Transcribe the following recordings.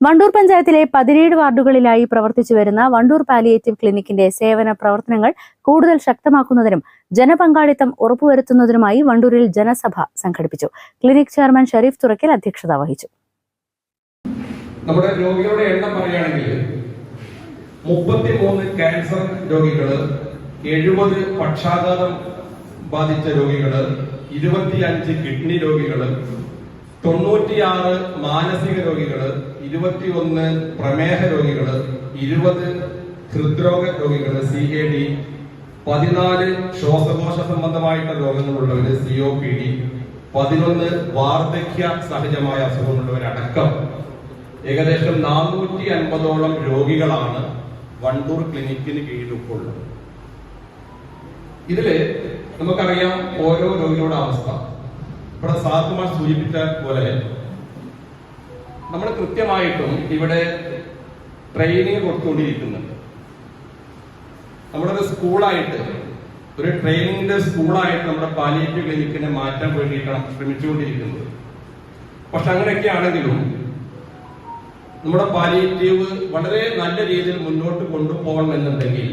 വണ്ടൂർ പഞ്ചായത്തിലെ പതിനേഴ് വാർഡുകളിലായി പ്രവർത്തിച്ചു വരുന്ന വണ്ടൂർ പാലിയേറ്റീവ് ക്ലിനിക്കിന്റെ സേവന പ്രവർത്തനങ്ങൾ കൂടുതൽ ശക്തമാക്കുന്നതിനും ജനപങ്കാളിത്തം ഉറപ്പുവരുത്തുന്നതിനുമായി വണ്ടൂരിൽ ജനസഭ സംഘടിപ്പിച്ചു. ക്ലിനിക് ചെയർമാൻ ഷരീഫ് തുറക്കൽ അധ്യക്ഷത വഹിച്ചു. നമ്മുടെ രോഗികളുടെ എണ്ണം പറയുകയാണെങ്കിൽ മുപ്പത്തിമൂന്ന് ക്യാൻസർ രോഗികൾ എഴുപത് പക്ഷാഘാതം ബാധിച്ച രോഗികൾ ഇരുപത്തിയഞ്ച് കിഡ്നി രോഗികൾ തൊണ്ണൂറ്റിയാറ് മാനസിക രോഗികൾ ഇരുപത്തിയൊന്ന് പ്രമേഹ രോഗികൾ ഇരുപത് ഹൃദ്രോഗ രോഗികൾ സി എ ഡി പതിനാല് ശ്വാസകോശ സംബന്ധമായിട്ടുള്ള രോഗങ്ങളുള്ളവർ സി ഒ പി ഡി പതിനൊന്ന് വാർദ്ധക്യ സഹജമായ അസുഖമുള്ളവരടക്കം ഏകദേശം നാനൂറ്റി അൻപതോളം രോഗികളാണ് വണ്ടൂർ ക്ലിനിക്കിന് കീഴിലുള്ളത്. ഇതിൽ നമുക്കറിയാം ഓരോ രോഗികളുടെ അവസ്ഥ. ഇവിടെ സാത്തുമാർ സൂചിപ്പിച്ച പോലെ നമ്മൾ കൃത്യമായിട്ടും ഇവിടെ ട്രെയിനിങ് കൊടുത്തുകൊണ്ടിരിക്കുന്നുണ്ട് നമ്മുടെ ഒരു സ്കൂളായിട്ട് ഒരു ട്രെയിനിങ്ങിന്റെ സ്കൂളായിട്ട് നമ്മുടെ പാലിയേറ്റീവ് ക്ലിനിക്കിനെ മാറ്റാൻ വേണ്ടിയിട്ടാണ് ശ്രമിച്ചുകൊണ്ടിരിക്കുന്നത്. പക്ഷെ അങ്ങനെയൊക്കെ ആണെങ്കിലും നമ്മുടെ പാലിയേറ്റീവ് വളരെ നല്ല രീതിയിൽ മുന്നോട്ട് കൊണ്ടുപോകണം എന്നുണ്ടെങ്കിൽ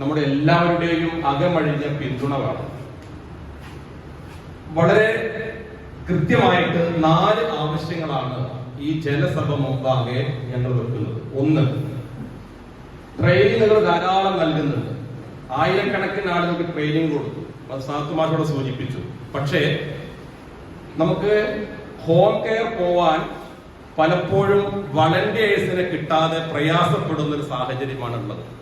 നമ്മുടെ എല്ലാവരുടെയും അകമഴിഞ്ഞ പിന്തുണ വേണം. വളരെ കൃത്യമായിട്ട് നാല് ആവശ്യങ്ങളാണ് ഈ ജനസഭ മുമ്പാകെ ഞങ്ങൾ വെക്കുന്നത്. ഒന്ന് ട്രെയിനിങ്ങുകൾ ധാരാളം നൽകുന്നുണ്ട്. ആയിരക്കണക്കിന് ആളുകൾക്ക് ട്രെയിനിങ് കൊടുത്തു. അത് സാത്തുമാരോട് സൂചിപ്പിച്ചു. പക്ഷേ നമുക്ക് ഹോം കെയർ പോവാൻ പലപ്പോഴും വളണ്ടിയേഴ്സിനെ കിട്ടാതെ പ്രയാസപ്പെടുന്ന ഒരു സാഹചര്യമാണുള്ളത്.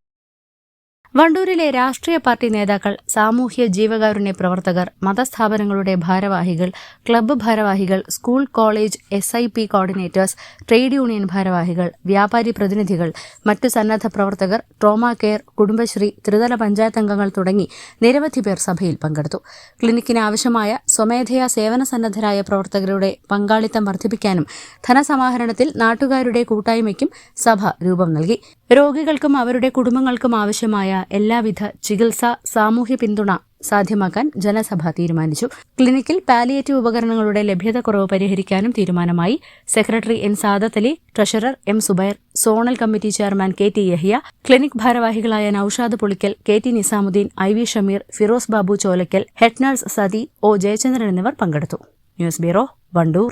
വണ്ടൂരിലെ രാഷ്ട്രീയ പാർട്ടി നേതാക്കൾ സാമൂഹ്യ ജീവകാരുണ്യ പ്രവർത്തകർ മതസ്ഥാപനങ്ങളുടെ ഭാരവാഹികൾ ക്ലബ്ബ് ഭാരവാഹികൾ school college S I P coordinators trade union ഭാരവാഹികൾ വ്യാപാരി പ്രതിനിധികൾ മറ്റ് സന്നദ്ധ പ്രവർത്തകർ ട്രോമ കെയർ കുടുംബശ്രീ ത്രിതല പഞ്ചായത്ത് അംഗങ്ങൾ തുടങ്ങി നിരവധി പേർ സഭയിൽ പങ്കെടുത്തു. ക്ലിനിക്കിന് ആവശ്യമായ സ്വമേധയാ സേവന സന്നദ്ധരായ പ്രവർത്തകരുടെ പങ്കാളിത്തം വർദ്ധിപ്പിക്കാനും ധനസമാഹരണത്തിൽ നാട്ടുകാരുടെ കൂട്ടായ്മയ്ക്കും സഭ രൂപം നൽകി. രോഗികൾക്കും അവരുടെ കുടുംബങ്ങൾക്കും ആവശ്യമായ എല്ലാവിധ ചികിത്സ സാമൂഹ്യ പിന്തുണ സാധ്യമാക്കാൻ ജനസഭ തീരുമാനിച്ചു. ക്ലിനിക്കിൽ പാലിയേറ്റീവ് ഉപകരണങ്ങളുടെ ലഭ്യതക്കുറവ് പരിഹരിക്കാനും തീരുമാനമായി. Secretary N Sadath Ali treasurer M Zubair zonal committee chairman K T Yahiya clinic ഭാരവാഹികളായ Naushad Pulikkal K T Nizamuddin I V Shameer Firoz Babu Cholakkal head nurse Sathi O Jayachandran എന്നിവർ പങ്കെടുത്തു. News bureau Wandoor.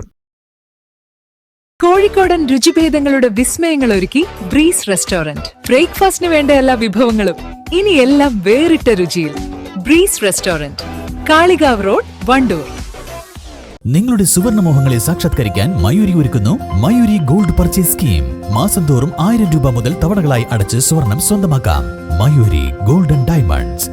കോഴിക്കോടൻ രുചിഭേദങ്ങളുടെ വിസ്മയങ്ങൾ ഒരുക്കി breeze restaurant. ബ്രേക്ക്ഫാസ്റ്റിന് വേണ്ട എല്ലാ വിഭവങ്ങളും ഇനി എല്ലാം വേറിട്ട രുചിയിൽ. Breeze restaurant Kalikavu road Wandoor. നിങ്ങളുടെ സുവർണ മോഹങ്ങളെ സാക്ഷാത്കരിക്കാൻ മയൂരി ഒരുക്കുന്നു മയൂരി ഗോൾഡ് പർച്ചേസ് സ്കീം. മാസം തോറും ആയിരം രൂപ മുതൽ തവണകളായി അടച്ച് സ്വർണം സ്വന്തമാക്കാം. Mayuri golden diamonds.